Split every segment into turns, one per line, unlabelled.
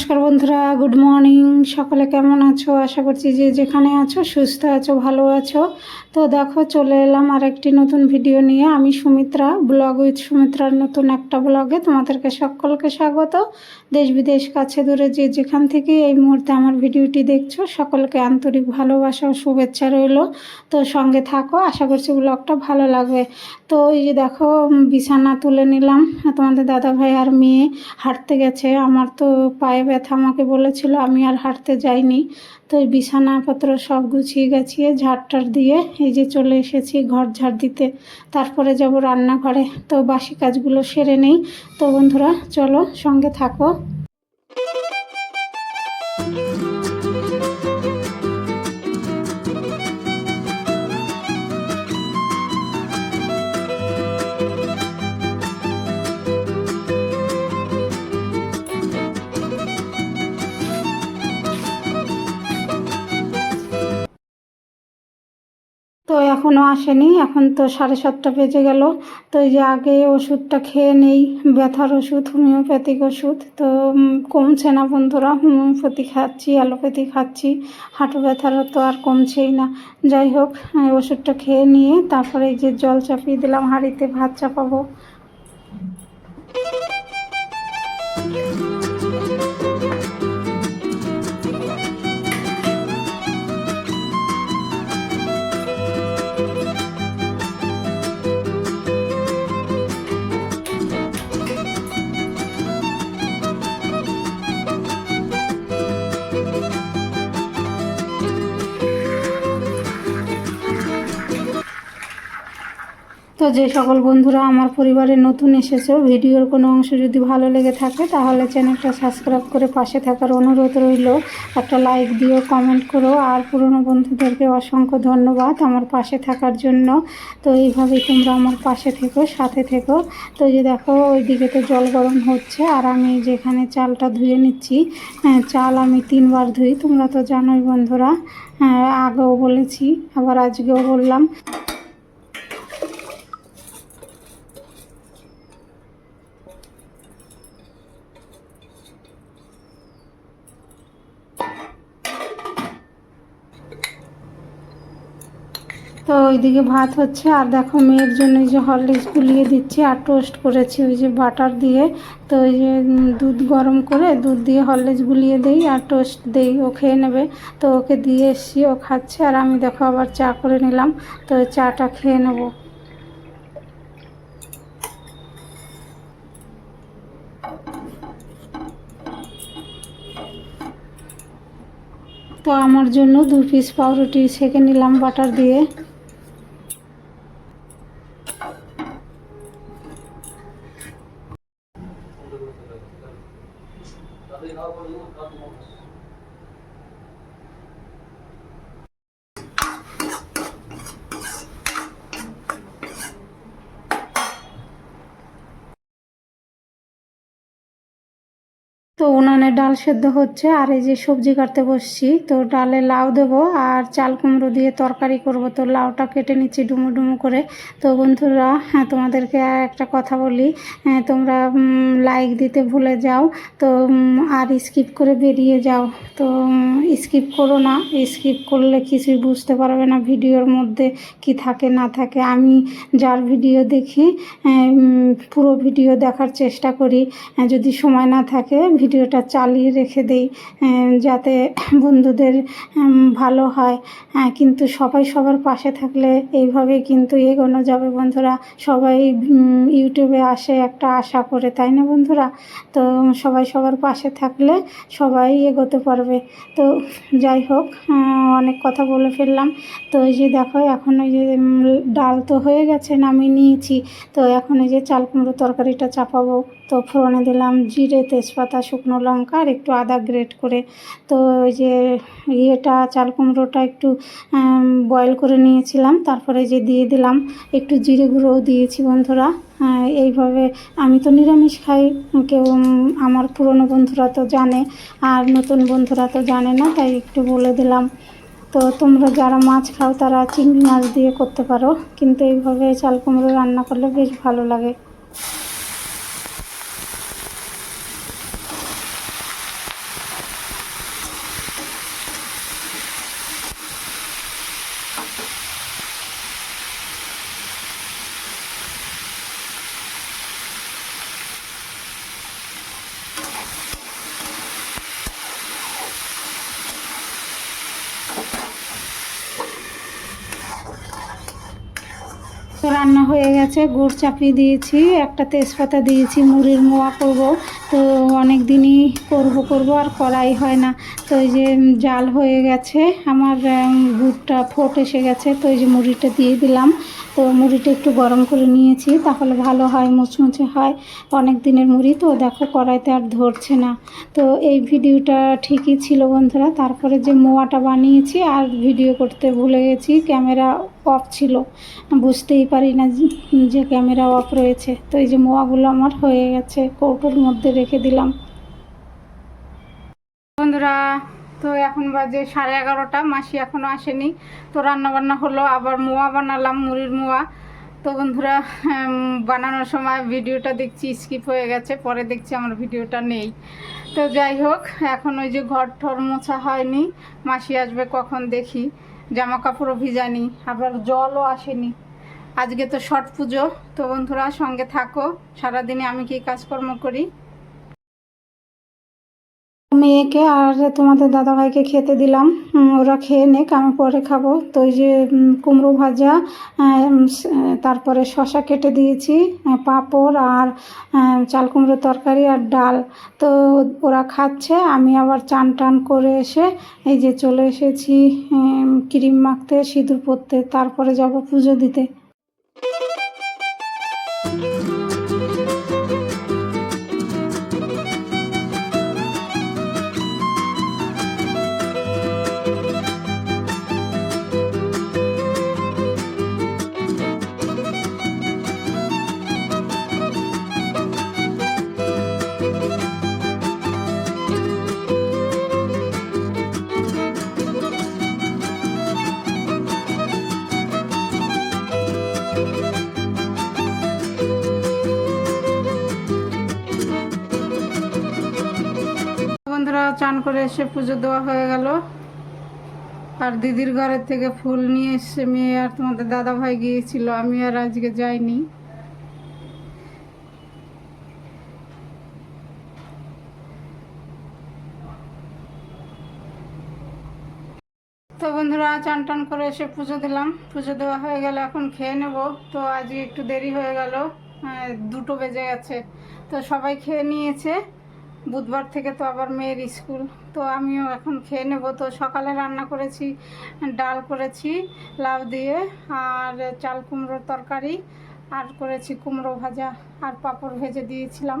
নমস্কার বন্ধুরা good morning সকলে কেমন আছো? আশা করছি যে যেখানে আছো, সুস্থ আছো, ভালো আছো। তো দেখো, চলে এলাম আর একটি নতুন ভিডিও নিয়ে। আমি সুমিত্রা ব্লগ উইথ সুমিত্রার নতুন একটা ব্লগে তোমাদেরকে সকলকে স্বাগত। দেশ বিদেশ, কাছে দূরে যে যেখান থেকে এই মুহূর্তে আমার ভিডিওটি দেখছ, সকলকে আন্তরিক ভালোবাসা ও শুভেচ্ছা রইল। তো সঙ্গে থাকো, আশা করছি ব্লগটা ভালো লাগবে। তো এই যে দেখো, বিছানা তুলে নিলাম। তোমাদের দাদা ভাই আর মেয়ে হাঁটতে গেছে। আমার তো পায়ে ব্যথা আমাকে বলেছিল, আমি আর হাঁটতে যাইনি। তো বিছানাপত্র সব গুছিয়ে গাছিয়ে ঝাড়টার দিয়ে এই যে চলে এসেছি ঘর ঝাড় দিতে। তারপরে যাব রান্নাঘরে। তো বাসি কাজগুলো সেরে নেই। তো বন্ধুরা, চলো সঙ্গে থাকো। এখনও আসেনি, এখন তো সাড়ে সাতটা বেজে গেল। তো এই যে আগে ওষুধটা খেয়ে নেই, ব্যথার ওষুধ, হোমিওপ্যাথিক ওষুধ, তো কমছে না বন্ধুরা, হোমিওপ্যাথি খাচ্ছি, অ্যালোপ্যাথি খাচ্ছি, হাঁটু ব্যথার তো আর কমছেই না। যাই হোক ওষুধটা খেয়ে নিয়ে তারপরে এই যে জল চাপিয়ে দিলাম, হাঁড়িতে ভাত চাপাবো। তো যে সকল বন্ধুরা আমার পরিবারে নতুন এসেছ ভিডিওর কোনো অংশ যদি ভালো লেগে থাকে তাহলে চ্যানেলটা সাবস্ক্রাইব করে পাশে থাকার অনুরোধ রইল। একটা লাইক দিও কমেন্ট করো আর পুরনো বন্ধুদেরকে অসংখ্য ধন্যবাদ আমার পাশে থাকার জন্য। তো এইভাবেই তোমরা আমার পাশে থেকো সাথে থেকো। তো যে দেখো ওইদিকে তো জল গরম হচ্ছে আর আমি যেখানে চালটা ধুয়ে নিচ্ছি। হ্যাঁ, চাল আমি তিনবার ধুই তোমরা তো জানোই বন্ধুরা। হ্যাঁ, আগেও বলেছি আবার আজকেও বললাম। তো ওইদিকে ভাত হচ্ছে। আর দেখো মেয়ের জন্য যে হরলিক্স গুলিয়ে দিচ্ছি আর টোস্ট করেছি। ওই যে বাটার দিয়ে। তো ওই যে দুধ গরম করে দুধ দিয়ে হরলিক্স গুলিয়ে দেই আর টোস্ট দেই। ও খেয়ে নেবে। তো ওকে দিয়ে এসছি, ও খাচ্ছে। আর আমি দেখো আবার চা করে নিলাম। তো চাটা খেয়ে নেব। তো আমার জন্য দু পিস পাউরুটি সেঁকে নিলাম বাটার দিয়ে। Carolina Campos. তো উনানে ডাল সেদ্ধ হচ্ছে আর এই যে সবজি কাটতে বসছি তো ডালে লাউ দেবো আর চাল কুমড়ো দিয়ে তরকারি করব। তো লাউটা কেটে নিচ্ছি ডুমো ডুমো করে। তো বন্ধুরা হ্যাঁ তোমাদেরকে একটা কথা বলি হ্যাঁ, তোমরা লাইক দিতে ভুলে যাও। তো আর স্কিপ করে বেরিয়ে যাও। তো স্কিপ করো না। স্কিপ করলে কিছুই বুঝতে পারবে না ভিডিওর মধ্যে কি থাকে না থাকে। আমি যার ভিডিও দেখি পুরো ভিডিও দেখার চেষ্টা করি। যদি সময় না থাকে ভিডিওটা চালিয়ে রেখে দেই যাতে বন্ধুদের ভালো হয়। হ্যাঁ কিন্তু সবাই সবার পাশে থাকলে এইভাবে কিন্তু এগোনো যাবে বন্ধুরা। সবাই ইউটিউবে আসে একটা আশা করে, তাই না বন্ধুরা? তো সবাই সবার পাশে থাকলে সবাই এগোতে পারবে। তো যাই হোক অনেক কথা বলে ফেললাম। তো এই যে দেখো, এখন ওই যে ডাল তো হয়ে গেছে, নামিয়ে নিয়েছি। তো এখন এই যে চাল কুমড়ো তরকারিটা চাপাবো। তো ফোড়নে দিলাম জিরে, তেজপাতা, শুকনো লঙ্কা আর একটু আদা গ্রেট করে। তো ওই যে ইয়েটা, চাল কুমড়োটা একটু বয়েল করে নিয়েছিলাম। তারপরে যে দিয়ে দিলাম একটু জিরে গুঁড়োও দিয়েছি বন্ধুরা। এইভাবে আমি তো নিরামিষ খাই, কেউ আমার পুরনো বন্ধুরা তো জানে আর নতুন বন্ধুরা তো জানে না, তাই একটু বলে দিলাম। তো তোমরা যারা মাছ খাও তারা চিংড়ি মাছ দিয়ে করতে পারো, কিন্তু এইভাবে চাল কুমড়ো রান্না করলে বেশ ভালো লাগে। তো রান্না হয়ে গেছে। গুড় চাপিয়ে দিয়েছি, একটা তেজপাতা দিয়েছি, মুড়ির মোয়া করব। তো অনেক দিনই করব করব, আর করাই হয় না। তো এই যে জাল হয়ে গেছে, আমার গুড়টা ফোট এসে গেছে, তো এই যে মুড়িটা দিয়ে দিলাম। তো মুড়িটা একটু গরম করে নিয়েছি, তাহলে ভালো হয়, মুচমুচে হয়। অনেক দিনের মুড়ি তো, দেখো কড়াইতে আর ধরছে না। তো এই ভিডিওটা ঠিকই ছিল বন্ধুরা, তারপরে যে মোয়াটা বানিয়েছি আর ভিডিও করতে ভুলে গেছি, ক্যামেরা অফ ছিল। বুঝতেই পারি না যে- ক্যামেরা অফ রয়েছে। তো এই যে মোয়াগুলো আমার হয়ে গেছে, কৌটোর মধ্যে রেখে দিলাম। বন্ধুরা তো এখন বাজে সাড়ে এগারোটা, মাসি এখনও আসেনি। তো রান্না বান্না হলো, আবার মোয়া বানালাম, মুড়ির মোয়া। তো বন্ধুরা বানানোর সময় ভিডিওটা দেখছি, স্কিপ হয়ে গেছে, পরে দেখছি আমার ভিডিওটা নেই। তো যাই হোক, এখন ওই যে ঘর ঠর মোছা হয়নি, মাসি আসবে কখন দেখি। জামা কাপড়ও ভিজানি, আবার জলও আসেনি। আজকে তো ছট পুজো তো বন্ধুরা সঙ্গে থাকো, সারাদিনে আমি কি কাজকর্ম করি? মেয়েকে আর তোমাদের দাদাভাইকে খেতে দিলাম। ওরা খেয়ে নেক, আমি পরে খাব। তো ওই যে কুমড়ো ভাজা তারপরে শশা কেটে দিয়েছি পাঁপড় আর চাল কুমড়ো তরকারি আর ডাল। তো ওরা খাচ্ছে, আমি আবার চান টান করে এসে এই যে চলে এসেছি ক্রিম মাখতে, সিঁদুর পরতে, তারপরে যাব পুজো দিতে। বন্ধুরা চান করে এসে পুজো দেওয়া হয়ে গেল। আর দিদির ঘরের থেকে ফুল নিয়ে এসে মেয়ে আর তোমাদের দাদা ভাই গিয়েছিল, আমি আর আজকে যাইনি। তো বন্ধুরা চান টান করে এসে পুজো দিলাম, পুজো দেওয়া হয়ে গেল, এখন খেয়ে নেব। তো আজকে একটু দেরি হয়ে গেল দুটো বেজে গেছে। তো সবাই খেয়ে নিয়েছে। বুধবার থেকে তো আবার মেয়ের স্কুল। তো আমিও এখন খেয়ে নেব। তো সকালে রান্না করেছি, ডাল করেছি, লাউ দিয়ে, আর চাল কুমড়োর তরকারি, আর করেছি কুমড়ো ভাজা, আর পাঁপড় ভেজে দিয়েছিলাম।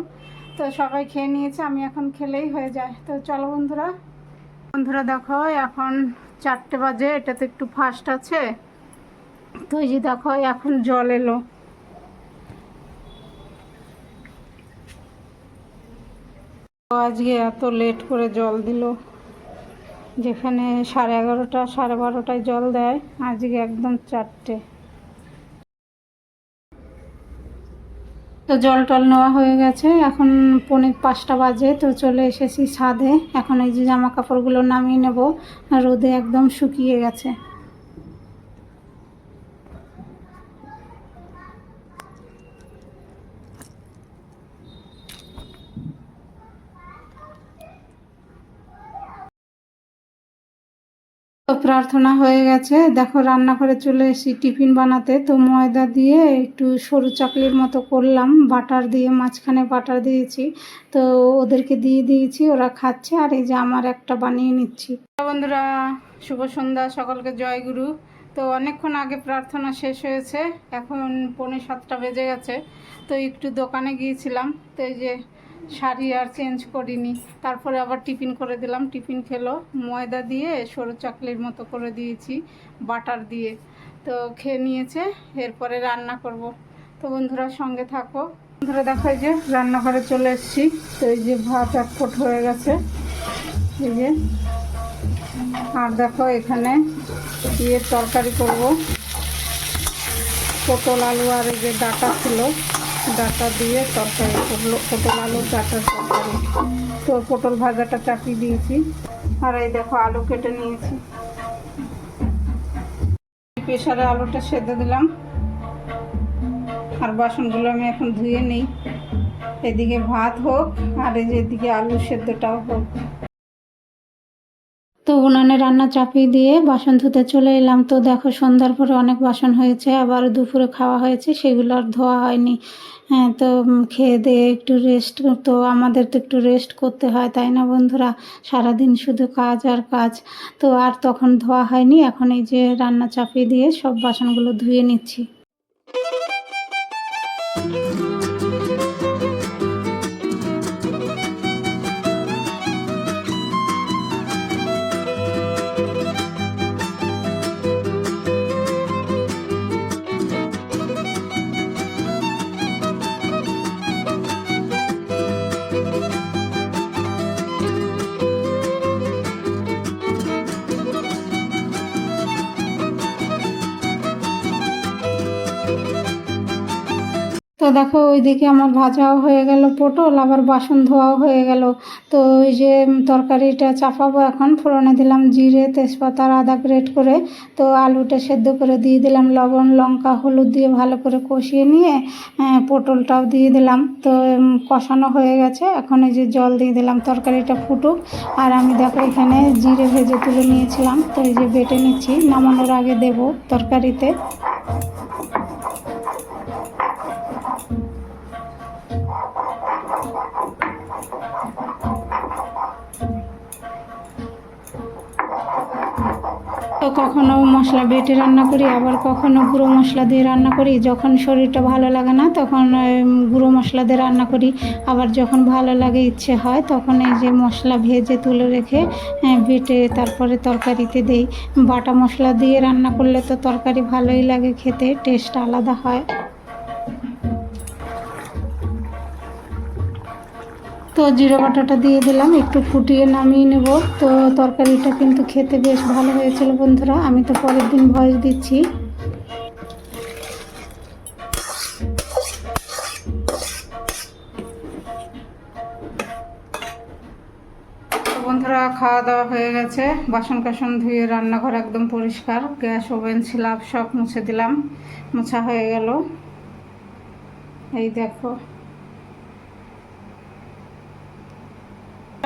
তো সবাই খেয়ে নিয়েছে, আমি এখন খেলেই হয়ে যায়। তো চলো বন্ধুরা। বন্ধুরা দেখো, এখন চারটে বাজে এটা তো একটু ফাস্ট আছে। তো এই যে দেখো, এখন জল এলো। আজকে এত লেট করে জল দিল। যেখানে সাড়ে এগারোটা, সাড়ে বারোটায় জল দেয়, আজকে একদম চারটে। তো জল টল নেওয়া হয়ে গেছে। এখন পৌনে পাঁচটা বাজে, তো চলে এসেছি ছাদে। এখন এই যে জামা কাপড়গুলো নামিয়ে নেব। রোদে একদম শুকিয়ে গেছে তো প্রার্থনা হয়ে গেছে। দেখো রান্না করে চলে এসেছি টিফিন বানাতে, তো ময়দা দিয়ে একটু সরু চাকলির মতো করলাম। বাটার দিয়ে, মাঝখানে বাটার দিয়েছি। তো ওদেরকে দিয়ে দিয়েছি, ওরা খাচ্ছে। আর এই যে আমার একটা বানিয়ে নিচ্ছি। বন্ধুরা, শুভ সন্ধ্যা, সকলকে জয়গুরু তো অনেকক্ষণ আগে প্রার্থনা শেষ হয়েছে। এখন পৌনে সাতটা বেজে গেছে। তো একটু দোকানে গিয়েছিলাম। তো এই যে শাড়ি আর চেঞ্জ করিনি। তারপরে আবার টিফিন করে দিলাম। টিফিন খেলো, ময়দা দিয়ে সরু চাকলির মতো করে দিয়েছি, বাটার দিয়ে। তো খেয়ে নিয়েছে, এরপরে রান্না করব। তো বন্ধুরা, সঙ্গে থাকো। বন্ধুরা, দেখো যে রান্নাঘরে চলে এসেছি। তো এই যে ভাত এক ফুট হয়ে গেছে। এই যে। আর দেখো এখানে দিয়ে তরকারি করব। পটল, আলু আর এই যে ডাটা ছিল। ডাটা দিয়ে তরকারি পটল আলু ডাটার তরকারি। তো পটল ভাজাটা চাপিয়ে দিয়েছি। আর এই দেখো, আলু কেটে নিয়েছি। প্রেশারে আলুটা সেদ্ধ দিলাম। আর বাসনগুলো আমি এখন ধুয়ে নিই। এদিকে ভাত হোক, আর এই যে এদিকে আলু সেদ্ধটাও হোক। উনানে রান্না চাপিয়ে দিয়ে বাসন ধুতে চলে এলাম। তো দেখো সন্ধ্যার পরে অনেক বাসন হয়েছে, আবার দুপুরে খাওয়া হয়েছে, সেগুলো আর ধোয়া হয়নি। হ্যাঁ তো খেয়ে দিয়ে একটু রেস্ট তো আমাদের তো একটু রেস্ট করতে হয়, তাই না বন্ধুরা? সারাদিন শুধু কাজ আর কাজ। তো আর তখন ধোয়া হয়নি, এখন এই যে রান্না চাপিয়ে দিয়ে সব বাসনগুলো ধুয়ে নিচ্ছি। দেখো, ওইদিকে আমার ভাজাও হয়ে গেল পটল, আবার বাসন ধোয়াও হয়ে গেল। তো ওই যে তরকারিটা চাপাবো এখন, ফোড়নে দিলাম জিরে, তেজপাতা আদা গ্রেট করে। তো আলুটা সেদ্ধ করে দিয়ে দিলাম, লবণ, লঙ্কা, হলুদ দিয়ে ভালো করে কষিয়ে নিয়ে পটলটাও দিয়ে দিলাম। তো কষানো হয়ে গেছে। এখন এই যে জল দিয়ে দিলাম, তরকারিটা ফুটুক। আর আমি দেখো, এখানে জিরে ভেজে তুলে নিয়েছিলাম। তো এই যে বেটে নিচ্ছি, নামানোর আগে দেব তরকারিতে। কখনো মশলা বেটে রান্না করি, আবার কখনো গুঁড়ো মশলা দিয়ে রান্না করি। যখন শরীরটা ভালো লাগে না, তখন গুঁড়ো মশলা দিয়ে রান্না করি। আবার যখন ভালো লাগে, ইচ্ছে হয়, তখন এই যে মশলা ভেজে তুলে রেখে বেটে তারপরে তরকারিতে দেই। বাটা মশলা দিয়ে রান্না করলে তো তরকারি ভালোই লাগে খেতে, টেস্ট আলাদা হয়। তো জিরে বাটাটা দিয়ে দিলাম, একটু ফুটিয়ে নামিয়ে নেব। তো তরকারিটা কিন্তু খেতে বেশ ভালো হয়েছিল বন্ধুরা, আমি তো পরের দিন ভয়েস দিচ্ছি। বন্ধুরা, খাওয়া দাওয়া হয়ে গেছে। বাসন কাসন ধুয়ে রান্নাঘর একদম পরিষ্কার। গ্যাস, ওভেন স্ল্যাব সব মুছে দিলাম, মোছা হয়ে গেল। এই দেখো।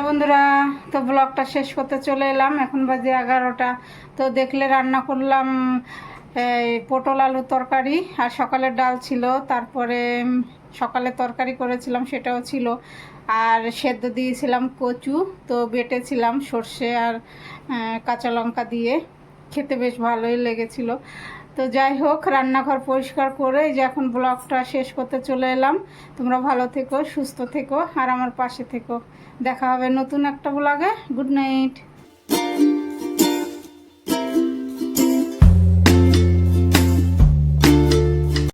বন্ধুরা, তো ব্লগটা শেষ করতে চলে এলাম। এখন বাজে এগারোটা। তো দেখলে রান্না করলাম পটল আলু তরকারি আর সকালের ডাল ছিল। তারপরে সকালে তরকারি করেছিলাম, সেটাও ছিল। আর সেদ্ধ দিয়েছিলাম কচু। তো বেটেছিলাম সর্ষে আর কাঁচা লঙ্কা দিয়ে। খেতে বেশ ভালোই লেগেছিল। তো যাই হোক, রান্নাঘর পরিষ্কার করে যে এখন ব্লগটা শেষ করতে চলে এলাম। তোমরা ভালো থেকো, সুস্থ থেকো, আর আমার পাশে থেকো। দেখা হবে নতুন একটা ব্লগে। Good night.